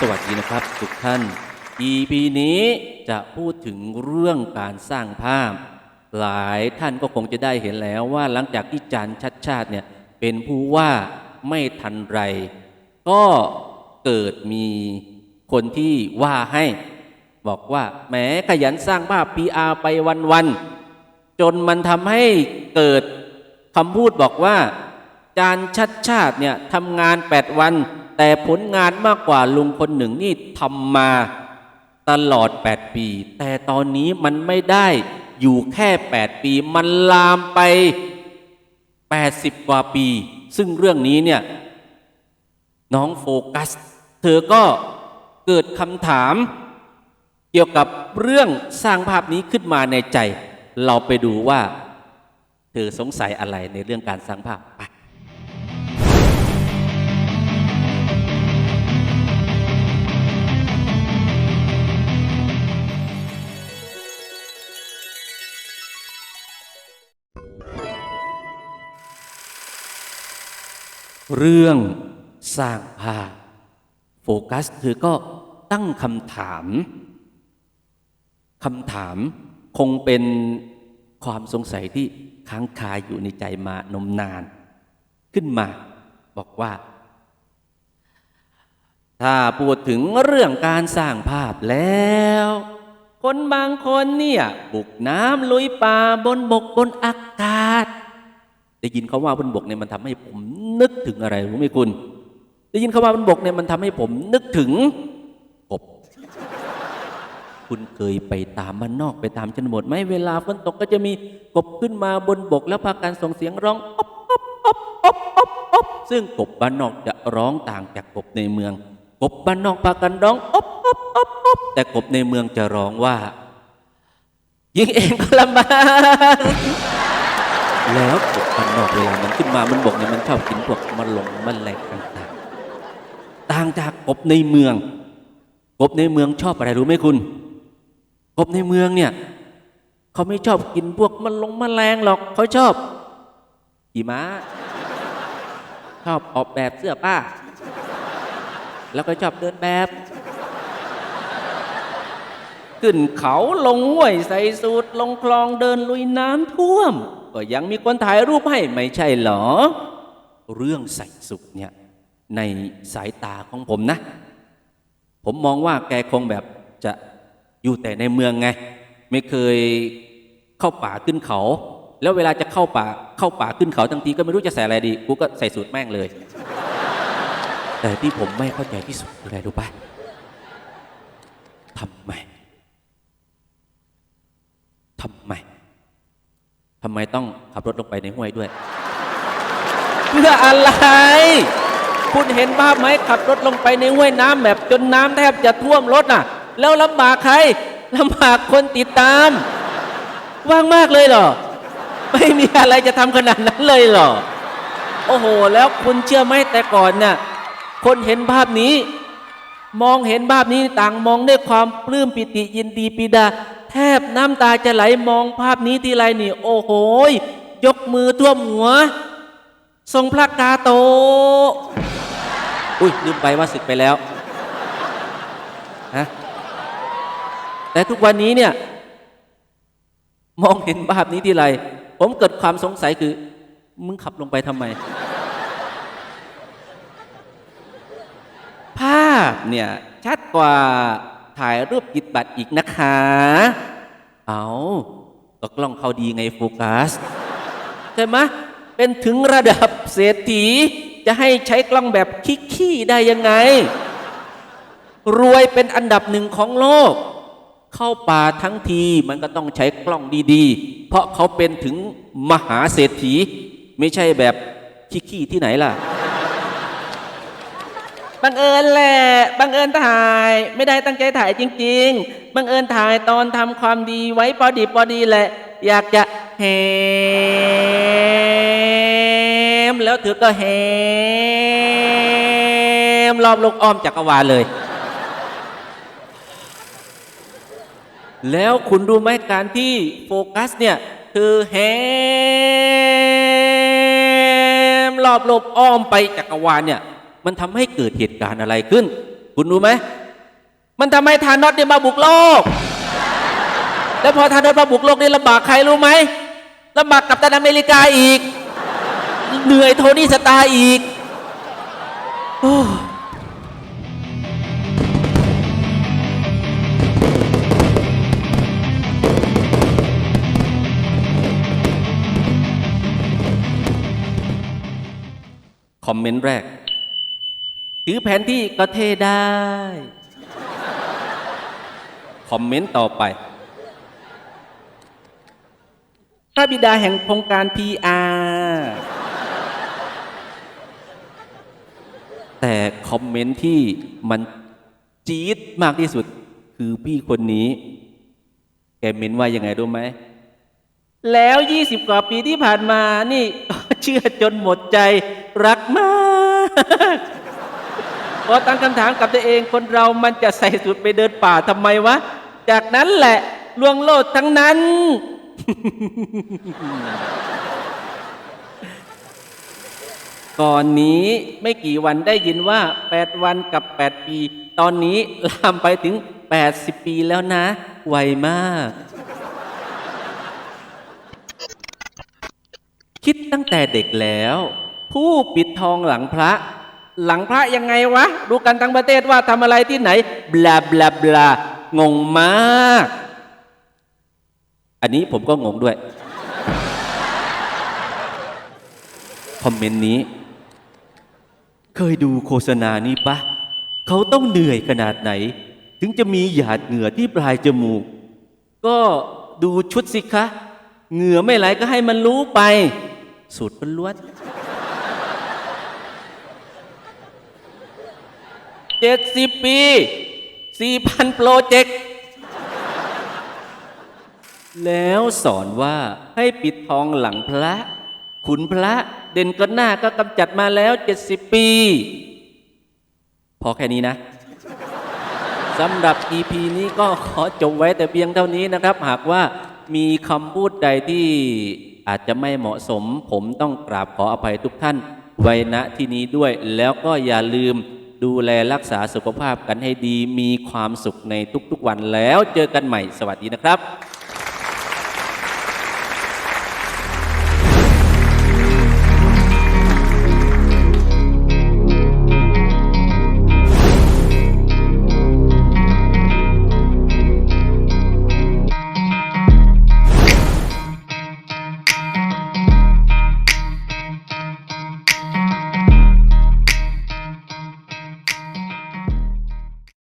สวัสดีนะครับ ทุกท่าน EP นี้จะพูดถึงเรื่องการสร้างภาพ หลายท่านก็คงจะได้เห็นแล้วว่าหลังจากที่จันทร์ชัดชาติเนี่ยเป็นผู้ว่าไม่ทันไร ก็เกิดมีคนที่ว่าให้ บอกว่าแหมขยันสร้างภาพ PR ไปวันๆจนมันทำให้เกิดคำพูดบอกว่า จานชัดชาติเนี่ยทำงาน 8 วัน แต่ผลงานมากกว่าลุงคนหนึ่งนี่ทำมาตลอด 8 ปี แต่ตอนนี้มันไม่ได้อยู่แค่ 8 ปี มันลามไป 80 กว่าปี ซึ่งเรื่องนี้เนี่ยน้องโฟกัส เธอก็เกิดคำถามเกี่ยวกับเรื่องสร้างภาพนี้ขึ้นมาในใจ เราไปดูว่า เธอสงสัยอะไรในเรื่องการสร้างภาพ เรื่องสร้างภาพโฟกัสเธอก็ตั้งคำถามคำถามคงเป็นความสงสัยที่ค้างคาอยู่ในใจมานมนาน ขึ้นมาบอกว่า ถ้าพูดถึงเรื่องการสร้างภาพแล้ว คนบางคนเนี่ย บุกน้ำลุยป่าบนบกบนอากาศ ได้ยินเขาว่าบนบกเนี่ยมันทำให้ผมนึกถึงอะไรรู้ไหมคุณ ได้ยินเขาว่าบนบกเนี่ยมันทำให้ผมนึกถึงกบ คุณเคยไปตามบ้านนอกไปตามชนบทไหมเวลาฝนตกก็จะมีกบขึ้นมาบนบก แล้วพากันส่งเสียงร้องอ๊บอ๊บอ๊บอ๊บอ๊บอ๊บซึ่งกบบ้านนอกจะร้องต่างจากกบในเมือง กบบ้านนอกพากันร้องอ๊บอ๊บอ๊บอ๊อบแต่กบในเมืองจะร้องว่า ยิงเองก็ลำบาก แล้วกมันนอกเวลามันขึ้นมามันบอกเนี่ยมันชอบกินพวกมันหลงมันแหลกต่างๆ ต่างจากกบในเมือง กบในเมืองชอบอะไรรู้ไหมคุณ กบในเมืองเนี่ยเขาไม่ชอบกินพวกมันลงมันแรงหรอกเขาชอบขี่ม้า ชอบออกแบบเสื้อผ้า แล้วก็ชอบเดินแบบขึ้นเขาลงห้วยใส่สูตรลงคลองเดินลุยน้ำท่วม ก็ยังมีคนถ่ายรูปให้ไม่ใช่เหรอ เรื่องใส่สุขเนี่ยในสายตาของผมนะ ผมมองว่าแกคงแบบจะอยู่แต่ในเมืองไง ไม่เคยเข้าป่าขึ้นเขา แล้วเวลาจะเข้าป่าเข้าป่าขึ้นเขาทั้งทีก็ไม่รู้จะใส่อะไรดีกูก็ใส่สูตรแม่งเลย แต่ที่ผมไม่เข้าใจที่สุดคืออะไรรู้ปะทำไมทำไม ทำไมต้องขับรถลงไปในห้วยด้วย เพื่ออะไร คุณเห็นภาพไหมขับรถลงไปในห้วยน้ำแบบจนน้ำแทบจะท่วมรถน่ะ แล้วลำบากใครลำบากคนติดตาม ว่างมากเลยเหรอ ไม่มีอะไรจะทำขนาดนั้นเลยเหรอ โอ้โห แล้วคุณเชื่อไหมแต่ก่อนน่ะคนเห็นภาพนี้ มองเห็นภาพนี้ต่างมองด้วยความปลื้มปิติยินดีปีดา ทบน้ำตาจะไหลมองภาพนี้ทีไรนี่ โอ้โหยกมือท่วมหัว ทรงพระกาโต อุ้ยลืมไปว่าศึกไปแล้วฮะแต่ทุกวันนี้เนี่ย มองเห็นภาพนี้ทีไรผมเกิดความสงสัยคือ มึงขับลงไปทำไม ภาพเนี่ย ชัดกว่าถ่ายรูปจิตบัตรอีกนะคะ เอาก็กล้องเขาดีไงโฟกัสใช่ไหมเป็นถึงระดับเศรษฐี จะให้ใช้กล้องแบบขี้ๆได้ยังไง รวยเป็นอันดับหนึ่งของโลก เข้าป่าทั้งทีมันก็ต้องใช้กล้องดีๆ เพราะเขาเป็นถึงมหาเศรษฐี ไม่ใช่แบบขี้ๆที่ไหนล่ะ บังเอิญแหละบังเอิญถ่าย ไม่ได้ตั้งใจถ่ายจริง ๆ บังเอิญถ่ายตอนทำความดีไว้พอดีพอดีแหละ อยากจะแฮมแล้วเธอก็แฮมรอบโลกอ้อมจักรวาลเลย แล้วคุณรู้ไหมการที่โฟกัสเนี่ยคือแฮมรอบโลกอ้อมไปจักรวาลเนี่ย มันทำให้เกิดเหตุการณ์อะไรขึ้น คุณรู้ไหม มันทำให้ธานอสเนี่ยมาบุกโลก แล้วพอธานอสมาบุกโลกนี่ลำบากใครรู้ไหมลำบากกับตันอเมริกาอีก เหนื่อยโทนี่สตาร์อีกโอ้คอมเมนต์แรก ถือแผนที่ก็เทได้ คอมเมนต์ต่อไป พระบิดาแห่งโครงการ PR แต่คอมเมนต์ที่มันจี๊ดมากที่สุด คือพี่คนนี้ แกเมนว่ายังไงรู้ไหม แล้ว20กว่าปีที่ผ่านมานี่ เชื่อจนหมดใจรักมาก พอตั้งคำถามกับตัวเองคนเรามันจะใส่สุดไปเดินป่าทำไมวะ จากนั้นแหละลวงโลดทั้งนั้น ก่อนนี้ไม่กี่วันได้ยินว่า 8 วันกับ 8 ปี ตอนนี้ลามไปถึง 80 ปีแล้วนะ ไวมาก คิดตั้งแต่เด็กแล้ว ผู้ปิดทองหลังพระ หลังพระยังไงวะ รู้กันทั้งประเทศว่าทำอะไรที่ไหนบลาบลาบลางงมาก อันนี้ผมก็งงด้วยคอมเมนต์นี้ เคยดูโฆษณานี้ปะเขาต้องเหนื่อยขนาดไหน ถึงจะมีหยาดเหงื่อที่ปลายจมูก ก็ดูชุดสิคะ เหงื่อไม่ไหลก็ให้มันรู้ไป สูตรล้วน เจ็ดสิบปีสี่พันโปรเจกต์ แล้วสอนว่าให้ปิดทองหลังพระ ขุนพระเด่นก็หน้าก็กำจัดมาแล้วเจ็ดสิบปี พอแค่นี้นะสำหรับ EP นี้ก็ขอจบไว้แต่เพียงเท่านี้นะครับ หากว่ามีคำพูดใดที่อาจจะไม่เหมาะสม ผมต้องกราบขออภัยทุกท่านไว้ณที่นี้ด้วย แล้วก็อย่าลืม ดูแลรักษาสุขภาพกันให้ดีมีความสุขในทุกๆวันแล้วเจอกันใหม่สวัสดีนะครับ